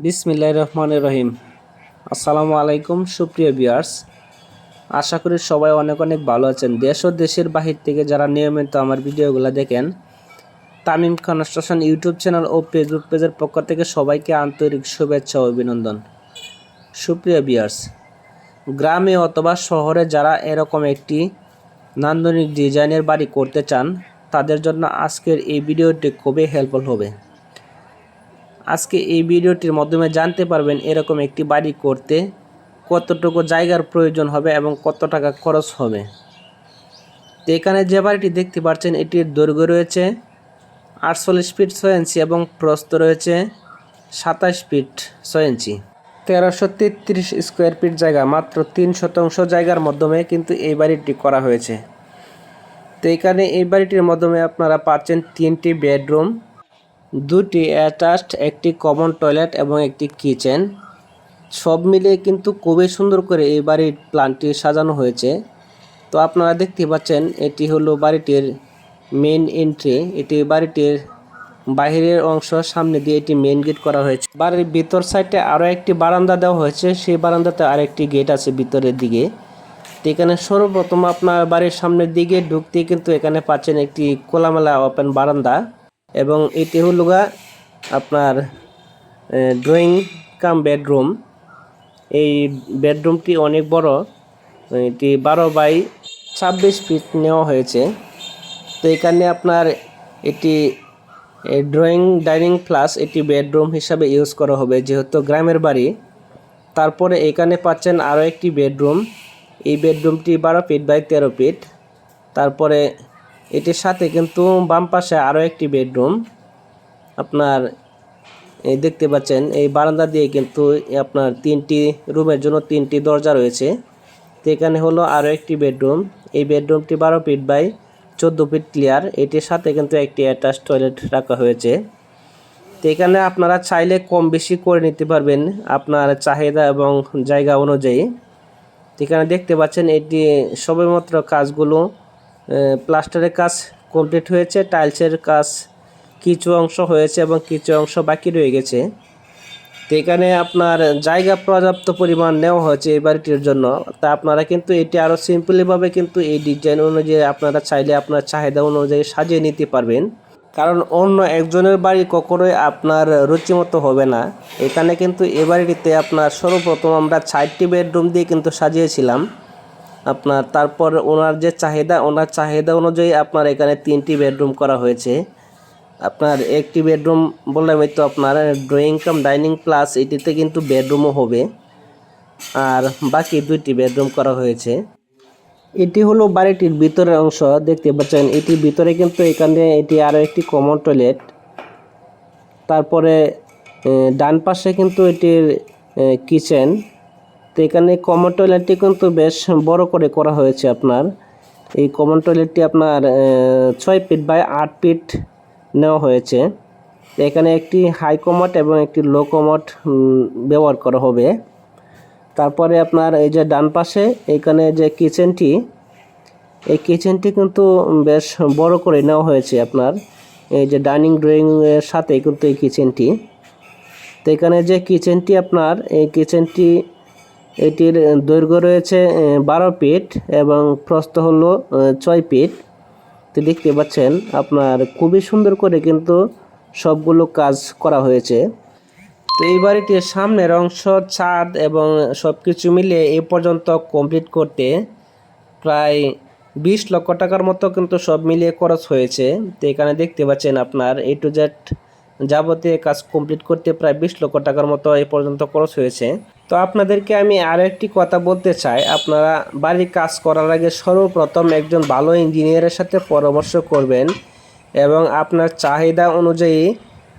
বিসমিল্লাহ রহমান রহিম। আসসালামু আলাইকুম সুপ্রিয় বিয়ার্স আশা করি সবাই অনেক অনেক ভালো আছেন। দেশ ও দেশের বাহির থেকে যারা নিয়মিত আমার ভিডিওগুলো দেখেন, তামিম কনস্ট্রাকশন ইউটিউব চ্যানেল ও ফেসবুক পেজের পক্ষ থেকে সবাইকে আন্তরিক শুভেচ্ছা ও অভিনন্দন। সুপ্রিয় বিয়ার্স গ্রামে অথবা শহরে যারা এরকম একটি নান্দনিক ডিজাইনের বাড়ি করতে চান, তাদের জন্য আজকের এই ভিডিওটি খুবই হেল্পফুল হবে। আজকে এই ভিডিওটির মাধ্যমে জানতে পারবেন এরকম একটি বাড়ি করতে কতটুকু জায়গার প্রয়োজন হবে এবং কত টাকা খরচ হবে। তো এখানে যে বাড়িটি দেখতে পাচ্ছেন, এটির দৈর্ঘ্য রয়েছে আটচল্লিশ ফিট ছয় ইঞ্চি এবং প্রস্থ রয়েছে সাতাশ ফিট ছয় ইঞ্চি। তেরোশো তেত্রিশ স্কোয়ার ফিট জায়গা, মাত্র তিন শতাংশ জায়গার মাধ্যমে কিন্তু এই বাড়িটি করা হয়েছে। তো এখানে এই বাড়িটির মাধ্যমে আপনারা পাচ্ছেন তিনটি বেডরুম দুটি অ্যাটাচড, একটি কমন টয়লেট এবং একটি কিচেন। সব মিলিয়ে কিন্তু খুবই সুন্দর করে এই বাড়ির প্ল্যানটি সাজানো হয়েছে। তো আপনারা দেখতে পাচ্ছেন, এটি হলো বাড়িটির মেইন এন্ট্রি। এটি বাড়িটির বাহিরের অংশ, সামনে দিয়ে এটি মেন গেট করা হয়েছে। বাড়ির ভিতর সাইডে আরও একটি বারান্দা দেওয়া হয়েছে। সেই বারান্দাতে আরেকটি গেট আছে ভিতরের দিকে। তো এখানে সর্বপ্রথম আপনার বাড়ির সামনের দিকে ঢুকতে কিন্তু এখানে পাচ্ছেন একটি খোলামেলা ওপেন বারান্দা। এবং এটি হলো গা আপনার ড্রয়িং কাম বেডরুম এই বেডরুমটি অনেক বড়, এটি বারো বাই ছাব্বিশ ফিট নেওয়া হয়েছে। তো এখানে আপনার এটি ড্রয়িং ডাইনিং প্লাস এটি বেডরুম হিসাবে ইউজ করা হবে, যেহেতু গ্রামের বাড়ি। তারপরে এখানে পাচ্ছেন আরও একটি বেডরুম এই বেডরুমটি বারো ফিট বাই তেরো ফিট তারপরে এটির সাথে কিন্তু বাম পাশে আরও একটি বেডরুম। আপনার এই দেখতে পাচ্ছেন, এই বারান্দা দিয়ে কিন্তু আপনার তিনটি, রুমের জন্য তিনটি দরজা রয়েছে। তো এখানে হলো আরও একটি বেডরুম। এই বেডরুমটি বারো ফিট বাই চোদ্দ ফিট ক্লিয়ার এটির সাথে কিন্তু একটি অ্যাটাচ টয়লেট রাখা হয়েছে। তো এখানে আপনারা চাইলে কম বেশি করে নিতে পারবেন আপনার চাহিদা এবং জায়গা অনুযায়ী। এখানে দেখতে পাচ্ছেন, এটি সবেমাত্র কাজগুলো প্লাস্টারের কাজ কমপ্লিট হয়েছে, টাইলসের কাজ কিছু অংশ হয়েছে এবং কিছু অংশ বাকি রয়ে গেছে। তো এখানে আপনার জায়গা পর্যাপ্ত পরিমাণ নেওয়া হয়েছে এই বাড়িটির জন্য। তা আপনারা কিন্তু এটি আরও সিম্পলিভাবে কিন্তু এই ডিজাইন অনুযায়ী আপনারা চাইলে আপনার চাহিদা অনুযায়ী সাজিয়ে নিতে পারবেন। কারণ অন্য একজনের বাড়ি কখনোই আপনার রুচিমতো হবে না। এখানে কিন্তু এ বাড়িটিতে আপনার সর্বপ্রথম আমরা চারটি বেডরুম দিয়ে কিন্তু সাজিয়েছিলাম। আপনার তারপর ওনার যে চাহিদা, ওনার চাহিদা অনুযায়ী আপনার এখানে তিনটি বেডরুম করা হয়েছে। আপনার একটি বেডরুম বললাম, এই তো আপনার ড্রয়িং কাম ডাইনিং প্লাস এটিতে কিন্তু বেডরুমও হবে। আর বাকি দুইটি বেডরুম করা হয়েছে। এটি হলো বাড়িটির ভিতরের অংশ, দেখতে পাচ্ছেন। এটির ভিতরে কিন্তু এখানে এটি আরও একটি কমন টয়লেট তারপরে ডান পাশে কিন্তু এটির কিচেন তো এখানে কমন টয়লেটটি কিন্তু বেশ বড় করে করা হয়েছে আপনার। এই কমন টয়লেটটি আপনার ছয় ফিট বাই আট ফিট নেওয়া হয়েছে। এখানে একটি হাই কমোড এবং একটি লো কমোড ব্যবহার করা হবে। তারপরে আপনার এই যে ডান পাশে, এখানে যে কিচেনটি এই কিচেনটি কিন্তু বেশ বড় করে নেওয়া হয়েছে আপনার। এই যে ডাইনিং ড্রয়িংয়ের সাথে কিন্তু এই কিচেনটি তো এখানে যে কিচেনটি আপনার, এই কিচেনটি এটির দৈর্ঘ্য রয়েছে বারো ফিট এবং প্রস্থ হলো ছয় ফিট। তো দেখতে পাচ্ছেন, আপনার খুবই সুন্দর করে কিন্তু সবগুলো কাজ করা হয়েছে। তো এই বাড়িটির সামনের অংশ, ছাদ এবং সব কিছু মিলে এ পর্যন্ত কমপ্লিট করতে প্রায় বিশ লক্ষ টাকার মতো কিন্তু সব মিলিয়ে খরচ হয়েছে। তো এখানে দেখতে পাচ্ছেন আপনার এ টু জেড যাবতীয় কাজ কমপ্লিট করতে প্রায় বিশ লক্ষ টাকার মতো এ পর্যন্ত খরচ হয়েছে। তো আপনাদেরকে আমি আর একটি কথা বলতে চাই। আপনারা বাড়ির কাজ করার আগে সর্বপ্রথম একজন ভালো ইঞ্জিনিয়ারের সাথে পরামর্শ করবেন এবং আপনার চাহিদা অনুযায়ী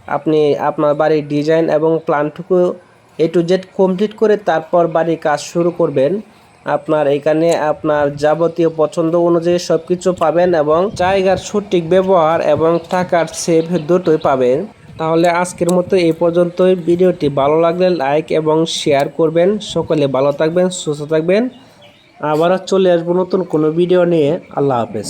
আপনি আপনার বাড়ির ডিজাইন এবং প্ল্যানটুকু এ টু জেড কমপ্লিট করে তারপর বাড়ির কাজ শুরু করবেন। আপনার এখানে আপনার যাবতীয় পছন্দ অনুযায়ী সব কিছু পাবেন এবং জায়গার সঠিক ব্যবহার এবং টাকার সেভ দুটোই পাবেন। তাহলে আজকের মতো এই পর্যন্তই। ভিডিওটি ভালো লাগলে লাইক এবং শেয়ার করবেন। সকলে ভালো থাকবেন, সুস্থ থাকবেন। আবারও চলে আসব নতুন কোনো ভিডিও নিয়ে। আল্লাহ হাফেজ।